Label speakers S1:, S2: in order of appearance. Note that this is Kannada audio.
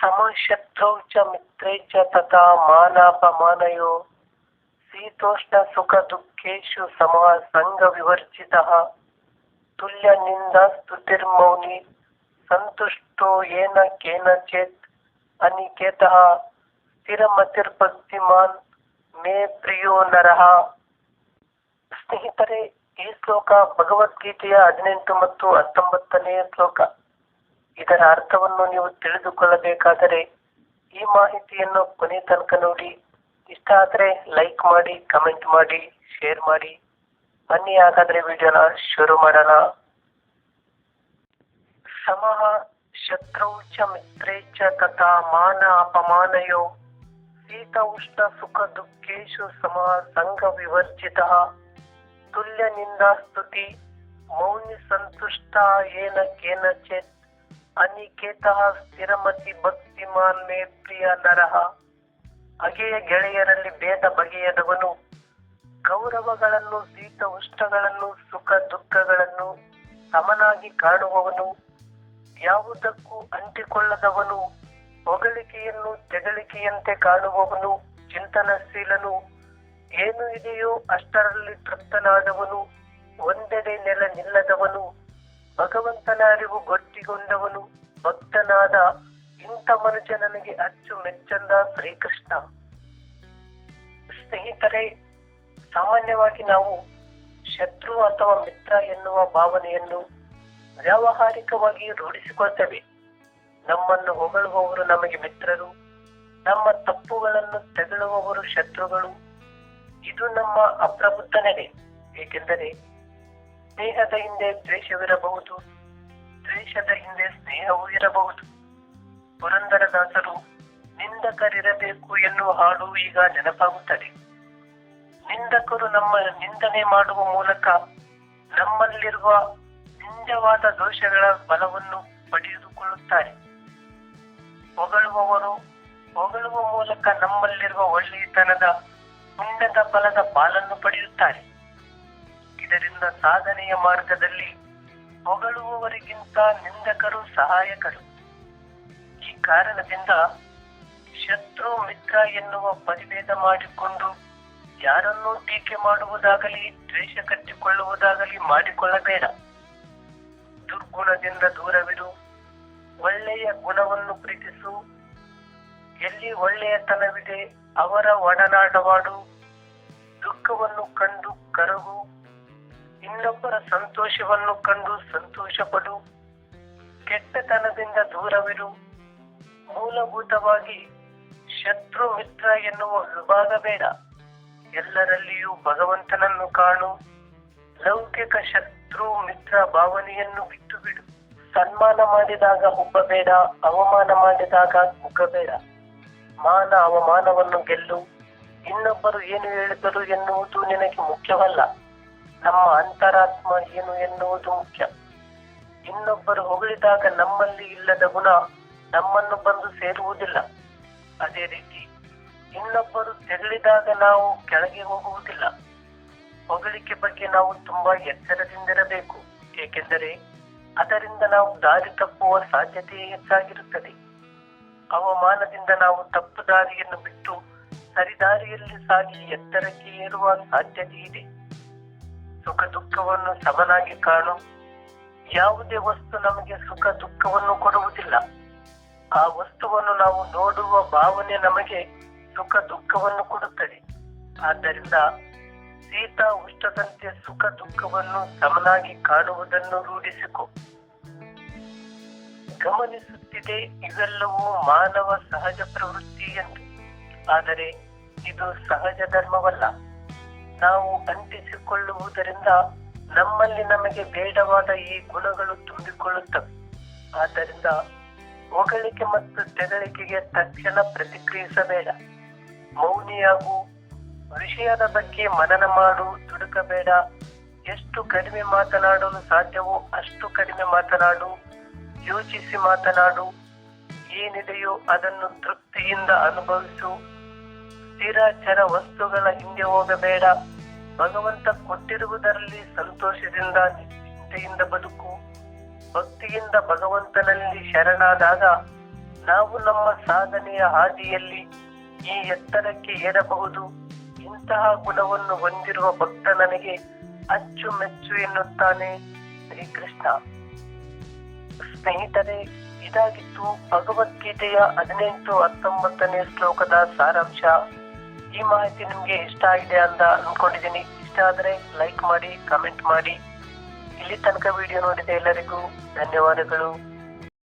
S1: ಸಮಶತ್ಥೌ ಚ ಮಿತ್ರೇ ಚ ತಥಾ ಮಾನಾಪಮಾನಯೋ. ಶೀತೋಷ್ಣ ಸುಖ ದುಃಖೇಶು ಸಮ ಸಂಘ ವಿವರ್ಜಿತ ತುಲ್ಯ ನಿಂದ ಸ್ತುತಿರ್ಮೌನಿ ಸಂತುಷ್ಟೋ ಏನ ಕೇನಚೇತ್ ಅನಿಕೇತಃ. ಸ್ಥಿರಮತಿರ್ಭಕ್ತಿಮಾನ್ ಮೇ ಪ್ರಿಯೋ ನರಹ ಸ್ನೇಹಿತರೆ, ಈ ಶ್ಲೋಕ ಭಗವದ್ಗೀತೆಯ ಹದಿನೆಂಟು ಮತ್ತು ಹತ್ತೊಂಬತ್ತನೆಯ ಶ್ಲೋಕ. ಇದರ ಅರ್ಥವನ್ನು ನೀವು ತಿಳಿದುಕೊಳ್ಳಬೇಕಾದರೆ ಈ ಮಾಹಿತಿಯನ್ನು ಕೊನೆ ತನಕ ನೋಡಿ. ಇಷ್ಟ ಆದರೆ ಲೈಕ್ ಮಾಡಿ ಕಮೆಂಟ್ ಮಾಡಿ ಶೇರ್ ಮಾಡಿ. ಬನ್ನಿ ಹಾಗಾದ್ರೆ ವಿಡಿಯೋನ ಶುರು ಮಾಡೋಣ. ಸಮಃ ಶತ್ರುಚ ಚ ತಥಾ ಮಾನ ಅಪಮಾನಯೋ. ಶೀತ ಉಷ್ಣ ಸುಖ ದುಃಖೇಶು ಸಮ ಸಂಘ ವಿವರ್ಜಿತ. ತುಲ್ಯ ನಿಂದಾ ಸ್ತುತಿ ಮೌನ್ಯ ಸಂತುಷ್ಟ ಏನ ಕೇನಚಿತ್. ಅನಿಕೇತ ಸ್ಥಿರಮತಿ ಭಕ್ತಿಮಾನ್ ಮೇ ಪ್ರಿಯ ನರಹ. ಅಗೆಯ ಗೆಳೆಯರಲ್ಲಿ ಭೇದ ಬಗೆಯದವನು. ಗೌರವಗಳನ್ನು ಶೀತ ಉಷ್ಣಗಳನ್ನು ಸುಖ ದುಃಖಗಳನ್ನು ಸಮನಾಗಿ ಕಾಣುವವನು ಯಾವುದಕ್ಕೂ ಅಂಟಿಕೊಳ್ಳದವನು. ಹೊಗಳಿಕೆಯನ್ನು ತೆಗಳಿಕೆಯಂತೆ ಕಾಣುವವನು ಚಿಂತನಶೀಲನು ಏನು ಇದೆಯೋ ಅಷ್ಟರಲ್ಲಿ ತೃಪ್ತನಾದವನು. ಒಂದೆಡೆ ನೆಲ ನಿಲ್ಲದವನು. ಭಗವಂತನ ಅರಿವು ಗೊತ್ತಿಗೊಂಡವನು ಭಕ್ತನಾದ ಇಂಥ ಮನುಷ್ಯ ನನಗೆ ಅಚ್ಚು ಮೆಚ್ಚಂದ ಶ್ರೀಕೃಷ್ಣ. ಸ್ನೇಹಿತರೆ, ಸಾಮಾನ್ಯವಾಗಿ ನಾವು ಶತ್ರು ಅಥವಾ ಮಿತ್ರ ಎನ್ನುವ ಭಾವನೆಯನ್ನು ವ್ಯಾವಹಾರಿಕವಾಗಿ ರೂಢಿಸಿಕೊಳ್ತೇವೆ. ನಮ್ಮನ್ನು ಹೊಗಳುವವರು ನಮಗೆ ಮಿತ್ರರು, ನಮ್ಮ ತಪ್ಪುಗಳನ್ನು ತೆಗಳುವವರು ಶತ್ರುಗಳು. ಇದು ನಮ್ಮ ಅಪ್ರಬುದ್ಧ ನಡೆ ಏಕೆಂದರೆ ಸ್ನೇಹದ ಹಿಂದೆ ದ್ವೇಷವಿರಬಹುದು. ದ್ವೇಷದ ಹಿಂದೆ ಸ್ನೇಹವೂ ಇರಬಹುದು. ಪುರಂದರದಾಸರು, ನಿಂದಕರಿರಬೇಕು ಎನ್ನುವ ಹಾಡು ಈಗ ನೆನಪಾಗುತ್ತದೆ. ನಿಂದಕರು ನಮ್ಮ ನಿಂದನೆ ಮಾಡುವ ಮೂಲಕ ನಮ್ಮಲ್ಲಿರುವ ನಿಜವಾದ ದೋಷಗಳ ಬಲವನ್ನು ಪಡೆದುಕೊಳ್ಳುತ್ತಾರೆ. ಹೊಗಳುವವರು, ಹೊಗಳುವ ಮೂಲಕ ನಮ್ಮಲ್ಲಿರುವ ಒಳ್ಳೆಯತನದ, ಪುಣ್ಯದ ಫಲದ ಪಾಲನ್ನು ಪಡೆಯುತ್ತಾರೆ. ಇದರಿಂದ ಸಾಧನೆಯ ಮಾರ್ಗದಲ್ಲಿ ಹೊಗಳುವವರಿಗಿಂತ ನಿಂದಕರು ಸಹಾಯಕರು. ಈ ಕಾರಣದಿಂದ ಶತ್ರು ಮಿತ್ರ ಎನ್ನುವ ಪರಿಭೇದ ಮಾಡಿಕೊಂಡು ಯಾರನ್ನೂ ಟೀಕೆ ಮಾಡುವುದಾಗಲಿ, ದ್ವೇಷ ಕಟ್ಟಿಕೊಳ್ಳುವುದಾಗಲಿ ಮಾಡಿಕೊಳ್ಳಬೇಡ. ದುರ್ಗುಣದಿಂದ ದೂರವಿರು, ಒಳ್ಳೆಯ ಗುಣವನ್ನು ಪ್ರೀತಿಸು, ಎಲ್ಲಿ ಒಳ್ಳೆಯತನವಿದೆ ಅವರ ಒಡನಾಟವಾಡು, ದುಃಖವನ್ನು ಕಂಡು ಕರಗು. ಇನ್ನೊಬ್ಬರ ಸಂತೋಷವನ್ನು ಕಂಡು ಸಂತೋಷಪಡು. ಕೆಟ್ಟತನದಿಂದ ದೂರವಿರು. ಮೂಲಭೂತವಾಗಿ ಶತ್ರು ಮಿತ್ರ ಎನ್ನುವ ವಿಭಾಗ ಬೇಡ ಎಲ್ಲರಲ್ಲಿಯೂ ಭಗವಂತನನ್ನು ಕಾಣು. ಲೌಕಿಕ ಶತ್ರು ಮಿತ್ರ ಭಾವನೆಯನ್ನು ಬಿಟ್ಟು ಬಿಡು ಸನ್ಮಾನ ಮಾಡಿದಾಗ ಹುಬ್ಬಬೇಡ, ಅವಮಾನ ಮಾಡಿದಾಗ ಕುಗ್ಗಬೇಡ. ಮಾನ ಅವಮಾನವನ್ನು ಗೆಲ್ಲು. ಇನ್ನೊಬ್ಬರು ಏನು ಹೇಳಿದರು ಎನ್ನುವುದು ನಿನಗೆ ಮುಖ್ಯವಲ್ಲ. ನಮ್ಮ ಅಂತರಾತ್ಮ ಏನು ಎನ್ನುವುದು ಮುಖ್ಯ. ಇನ್ನೊಬ್ಬರು ಹೊಗಳಿದಾಗ ನಮ್ಮಲ್ಲಿ ಇಲ್ಲದ ಗುಣ ನಮ್ಮನ್ನು ಬಂದು ಸೇರುವುದಿಲ್ಲ. ಅದೇ ರೀತಿ ಇನ್ನೊಬ್ಬರು ತೆಗಳಿದಾಗ ನಾವು ಕೆಳಗೆ ಹೋಗುವುದಿಲ್ಲ. ಹೊಗಳಿಕೆ ಬಗ್ಗೆ ನಾವು ತುಂಬಾ ಎಚ್ಚರದಿಂದಿರಬೇಕು. ಏಕೆಂದರೆ ಅದರಿಂದ ನಾವು ದಾರಿ ತಪ್ಪುವ ಸಾಧ್ಯತೆ ಹೆಚ್ಚಾಗಿರುತ್ತದೆ. ಅವಮಾನದಿಂದ ನಾವು ತಪ್ಪು ದಾರಿಯನ್ನು ಬಿಟ್ಟು ಸರಿದಾರಿಯಲ್ಲಿ ಸಾಗಿ ಎತ್ತರಕ್ಕೆ ಏರುವ ಸಾಧ್ಯತೆ ಇದೆ ಸುಖ ದುಃಖವನ್ನು ಸಮನಾಗಿ ಕಾಣು. ಯಾವುದೇ ವಸ್ತು ನಮಗೆ ಸುಖ ದುಃಖವನ್ನು ಕೊಡುವುದಿಲ್ಲ. ಆ ವಸ್ತುವನ್ನು ನಾವು ನೋಡುವ ಭಾವನೆ ನಮಗೆ ಸುಖ ದುಃಖವನ್ನು ಕೊಡುತ್ತದೆ. ಆದ್ದರಿಂದ ಸೀತಾ ಉಷ್ಟದಂತೆ ಸುಖ ದುಃಖವನ್ನು ಸಮನಾಗಿ ಕಾಣುವುದನ್ನು ರೂಢಿಸಿಕೊ. ಗಮನಿಸುತ್ತಿದೆ ಇವೆಲ್ಲವೂ ಮಾನವ ಸಹಜ ಪ್ರವೃತ್ತಿ ಎಂದು. ಆದರೆ ಇದು ಸಹಜ ಧರ್ಮವಲ್ಲ. ನಾವು ಅಂಟಿಸಿಕೊಳ್ಳುವುದರಿಂದ ನಮ್ಮಲ್ಲಿ ನಮಗೆ ಬೇಡವಾದ ಈ ಗುಣಗಳು ತುಂಬಿಕೊಳ್ಳುತ್ತವೆ. ಆದ್ದರಿಂದ ಹೊಗಳಿಕೆ ಮತ್ತು ತೆಗಳಿಕೆಗೆ ತಕ್ಷಣ ಪ್ರತಿಕ್ರಿಯಿಸಬೇಡ. ಮೌನಿಯಾಗು ವಿಷಯದ ಬಗ್ಗೆ ಮನನ ಮಾಡು ದುಡುಕಬೇಡ ಎಷ್ಟು ಕಡಿಮೆ ಮಾತನಾಡಲು ಸಾಧ್ಯವೋ ಅಷ್ಟು ಕಡಿಮೆ ಮಾತನಾಡು, ಯೋಚಿಸಿ ಮಾತನಾಡು. ಏನಿದೆಯೋ ಅದನ್ನು ತೃಪ್ತಿಯಿಂದ ಅನುಭವಿಸು. ಸ್ಥಿರಚರ ವಸ್ತುಗಳ ಹಿಂದೆ ಹೋಗಬೇಡ. ಭಗವಂತ ಕೊಟ್ಟಿರುವುದರಲ್ಲಿ ಸಂತೋಷದಿಂದ ನಿಶ್ಚಿಂತೆಯಿಂದ ಬದುಕು. ಭಕ್ತಿಯಿಂದ ಭಗವಂತನಲ್ಲಿ ಶರಣಾದಾಗ ನಾವು ನಮ್ಮ ಸಾಧನೆಯ ಹಾದಿಯಲ್ಲಿ ಈ ಎತ್ತರಕ್ಕೆ ಏರಬಹುದು. ಇಂತಹ ಗುಣವನ್ನು ಹೊಂದಿರುವ ಭಕ್ತ ನನಗೆ ಅಚ್ಚುಮೆಚ್ಚು ಎನ್ನುತ್ತಾನೆ ಶ್ರೀಕೃಷ್ಣ. ಸ್ನೇಹಿತರೆ, ಇದಾಗಿತ್ತು ಭಗವದ್ಗೀತೆಯ ಹದಿನೆಂಟು ಹತ್ತೊಂಬತ್ತನೇ ಶ್ಲೋಕದ ಸಾರಾಂಶ. ಈ ಮಾಹಿತಿ ನಿಮ್ಗೆ ಇಷ್ಟ ಆಗಿದೆ ಅಂತ ಅನ್ಕೊಂಡಿದ್ದೀನಿ. ಇಷ್ಟ ಆದ್ರೆ ಲೈಕ್ ಮಾಡಿ ಕಮೆಂಟ್ ಮಾಡಿ. ಇಲ್ಲಿ ತನಕ ವಿಡಿಯೋ ನೋಡಿದ ಎಲ್ಲರಿಗೂ ಧನ್ಯವಾದಗಳು.